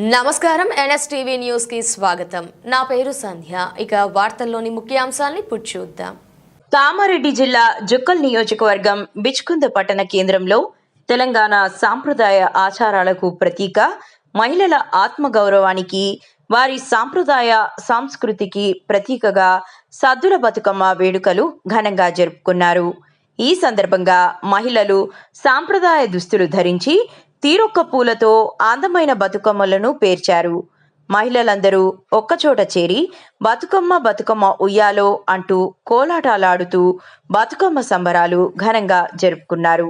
నమస్కారం. ఎన్ఎస్టీవీ న్యూస్కి స్వాగతం. నా పేరు సంధ్య. ఇక వార్తల్లోని ముఖ్యాంశాల్ని చూద్దాం. కామారెడ్డి జిల్లా జుక్కల్ నియోజకవర్గం బిచ్కుంద పట్టణ కేంద్రంలో తెలంగాణ సాంప్రదాయ ఆచారాలకు ప్రతీక మహిళల ఆత్మగౌరవానికి వారి సాంప్రదాయ సంస్కృతికి ప్రతీకగా సద్దుల బతుకమ్మ వేడుకలు ఘనంగా జరుపుకున్నారు. ఈ సందర్భంగా మహిళలు సాంప్రదాయ దుస్తులు ధరించి తీరొక్క పూలతో అందమైన బతుకమ్మలను పేర్చారు. మహిళలందరూ ఒక్కచోట చేరి బతుకమ్మ బతుకమ్మ ఉయ్యాలో అంటూ కోలాటాలాడుతూ బతుకమ్మ సంబరాలు ఘనంగా జరుపుకున్నారు.